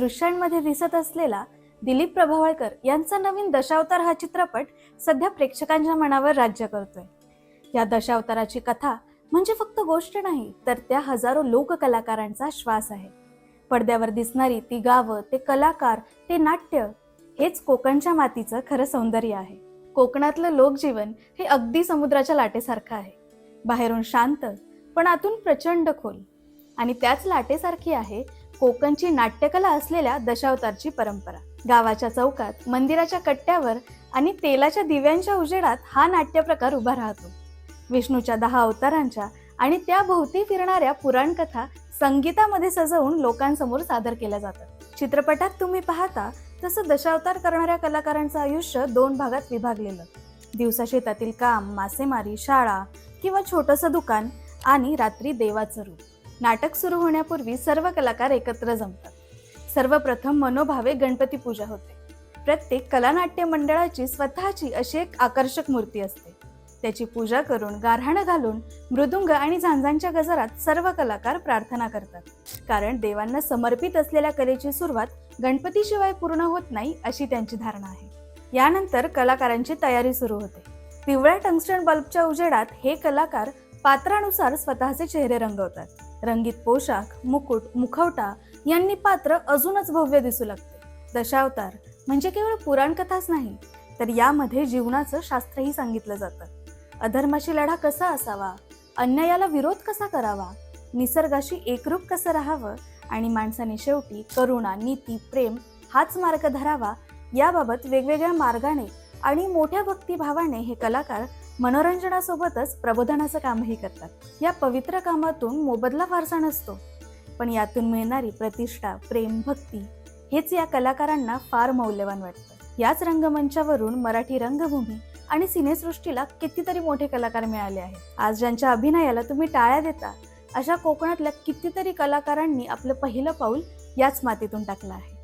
दृश्यांमध्ये दिसत असलेला दिलीप प्रभावळकर यांचा नवीन दशावतार हा चित्रपट सध्या प्रेक्षकांच्या मनावर राज्य करतोय. या दशावताराची कथा म्हणजे फक्त गोष्ट नाही तर त्या हजारो लोककलाकारांचा श्वास आहे. पडद्यावर दिसणारी ती गावं ते कलाकार ते नाट्य हेच कोकणच्या मातीचं खरं सौंदर्य आहे. कोकणातलं लोकजीवन हे अगदी समुद्राच्या लाटेसारखं आहे. बाहेरून शांत पण आतून प्रचंड खोल. आणि त्याच लाटेसारखी आहे कोकणची नाट्यकला असलेल्या दशावतारची परंपरा. गावाच्या चौकात मंदिराच्या कट्ट्यावर आणि तेलाच्या दिव्यांच्या उजेडात हा नाट्य प्रकार उभा राहतो. विष्णूच्या दहा अवतारांच्या आणि त्या भोवती फिरणाऱ्या पुराणकथा संगीतामध्ये सजवून लोकांसमोर सादर केल्या जातात. चित्रपटात तुम्ही पाहता तसं दशावतार करणाऱ्या कलाकारांचं आयुष्य दोन भागात विभागलेलं. दिवसा शेतातील काम मासेमारी शाळा किंवा छोटंसं दुकान आणि रात्री देवाचं रूप. नाटक सुरू होण्यापूर्वी सर्व कलाकार एकत्र जमतात. सर्वप्रथम मनोभावे गणपती पूजा होते. प्रत्येक कलानाट्य मंडळाची स्वतःची अशी एक आकर्षक मूर्ती असते. त्याची पूजा करून गारहाणं घालून मृदुंग आणि झांजांच्या गजरात सर्व कलाकार प्रार्थना करतात. कारण देवांना समर्पित असलेल्या कलेची सुरुवात गणपतीशिवाय पूर्ण होत नाही अशी त्यांची धारणा आहे. यानंतर कलाकारांची तयारी सुरू होते. पिवळ्या टंगस्टन बल्बच्या उजेडात हे कलाकार पात्रानुसार स्वतःचे चेहरे रंगवतात. रंगीत पोशाख मुकुट मुखवटा यांनी पात्र अजूनच भव्य दिसू लागते. दशावतार म्हणजे केवळ पुराणकथाच नाही तर यामध्ये जीवनाचं शास्त्रही सांगितलं जातं. अधर्माशी लढा कसा असावा? अन्यायाला विरोध कसा करावा? निसर्गाशी एकरूप कसं राहावं? आणि माणसाने शेवटी करुणा नीती प्रेम हाच मार्ग धरावा याबाबत वेगवेगळ्या मार्गाने आणि मोठ्या भक्तिभावाने हे कलाकार मनोरंजनासोबतच प्रबोधनाचं कामही करतात. या पवित्र कामातून मोबदला फारसा नसतो. पण यातून मिळणारी प्रतिष्ठा प्रेम भक्ती हेच या कलाकारांना फार मौल्यवान वाटतं. याच रंगमंचावरून मराठी रंगभूमी आणि सिनेसृष्टीला कितीतरी मोठे कलाकार मिळाले आहेत. आज ज्यांच्या अभिनयाला तुम्ही टाळ्या देता अशा कोकणातल्या कितीतरी कलाकारांनी आपलं पहिलं पाऊल याच मातीतून टाकलं आहे.